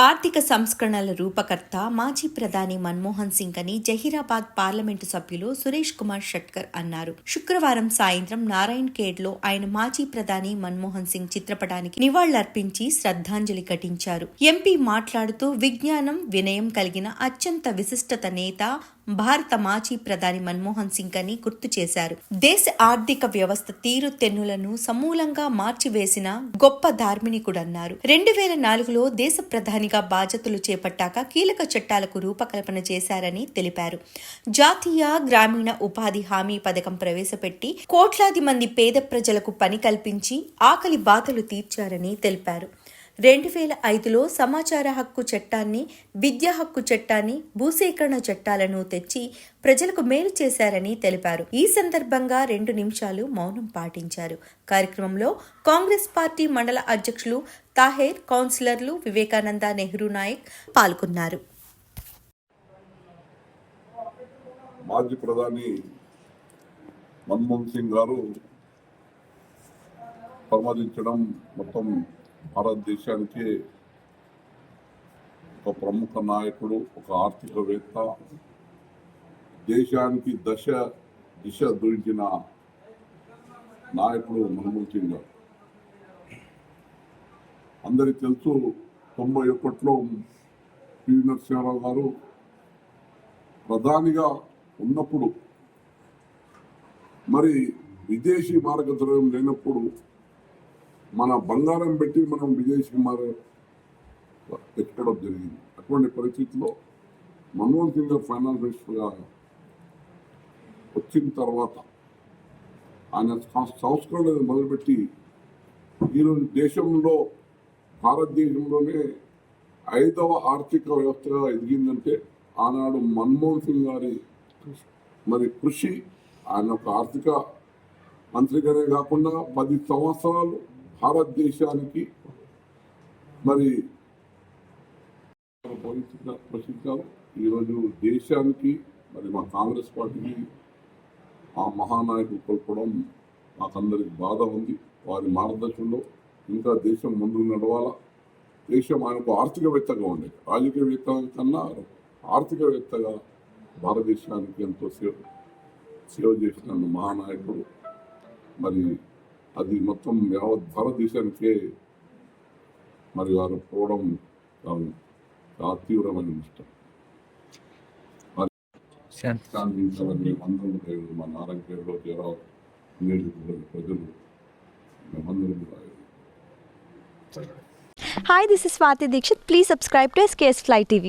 ఆర్థిక సంస్కరణల రూపకర్త మాజీ ప్రధాని మన్మోహన్ సింగ్ అని జహీరాబాద్ పార్లమెంటు సభ్యులు సురేష్ కుమార్ షట్కర్ అన్నారు. శుక్రవారం సాయంత్రం నారాయణ్ ఖేడ్లో ఆయన మాజీ ప్రధాని మన్మోహన్ సింగ్ చిత్రపటానికి నివాళులర్పించి శ్రద్ధాంజలి ఘటించారు. ఎంపీ మాట్లాడుతూ విజ్ఞానం వినయం కలిగిన అత్యంత విశిష్టత నేత భారత మాజీ ప్రధాని మన్మోహన్ సింగ్ అని గుర్తు చేశారు. దేశ ఆర్థిక వ్యవస్థ తీరు తెన్నులను సమూలంగా మార్చివేసిన గొప్ప ధార్మికుడన్నారు. రెండు వేల నాలుగులో దేశ ప్రధాని ప్రధానిగా బాధ్యతలు చేపట్టాక కీలక చట్టాలకు రూపకల్పన చేశారని తెలిపారు. జాతీయ గ్రామీణ ఉపాధి హామీ పథకం ప్రవేశపెట్టి కోట్లాది మంది పేద ప్రజలకు పని కల్పించి ఆకలి బాధలు తీర్చారని తెలిపారు. రెండు వేల ఐదులో సమాచార హక్కు చట్టాన్ని విద్యా హక్కు చట్టాన్ని భూసేకరణ చట్టాలను తెచ్చి ప్రజలకు మేలు చేశారని తెలిపారు. ఈ సందర్భంగా రెండు నిమిషాలు మౌనం పాటించారు. కార్యక్రమంలో కాంగ్రెస్ పార్టీ మండల అధ్యక్షులు తాహేర్ కౌన్సిలర్లు వివేకానంద నెహ్రూ నాయక్ పాల్గొన్నారు. మాజీ ప్రధాని మన్మోహన్ సింగ్ గారు ప్రమాదించడం మొత్తం భారతదేశానికి ఒక ప్రముఖ నాయకుడు ఒక ఆర్థికవేత్త దేశానికి దశ దిశ దూరించిన నాయకుడు మన్మోహన్ సింగ్ గారు. అందరికి తెలుసు తొంభై ఒకటిలో పివి నరసింహారావు గారు ప్రధానిగా ఉన్నప్పుడు మరి విదేశీ మార్గద్రవ్యం లేనప్పుడు మన బంగారం పెట్టి మనం విదేశీ మార్గ ఎక్కడ జరిగింది. అటువంటి పరిస్థితిలో మన్మోహన్ సింగ్ గారు ఫైనాన్స్ మినిస్టర్గా వచ్చిన తర్వాత ఆయన సం- సంస్కరణలు మొదలుపెట్టి ఈరోజు దేశంలో భారతదేశంలోనే ఐదవ ఆర్థిక వ్యవస్థగా ఎదిగిందంటే ఆనాడు మన్మోహన్ సింగ్ గారి మరి కృషి ఆయన ఒక ఆర్థిక మంత్రిగానే కాకుండా పది సంవత్సరాలు భారతదేశానికి మరి పోషించిన- పోషించారు ఈరోజు దేశానికి మరి మా కాంగ్రెస్ పార్టీకి ఆ మహానాయకుడు కోల్పోవడం మాకందరికి బాధ ఉంది. వారి మార్గదర్శనంలో ఇంకా దేశం ముందుకు నడవాలా? దేశం ఆయనకు ఆర్థికవేత్తగా ఉండేది రాజకీయవేత్త కన్నా ఆర్థికవేత్తగా భారతదేశానికి ఎంతో సేవ సేవ చేసిన మహానాయకుడు. మరి అది మొత్తం యావత్ భారతదేశానికే మరి వారు పోవడం చాలా తీవ్రమైన నష్టం శాంతించాలని అందరూ ప్రజలు మా నారాయణలో చేరావు నియోజకవర్గ ప్రజలు మేమందరం కూడా Hi, this is Swati Dikshit. Please subscribe to SKS Fly TV.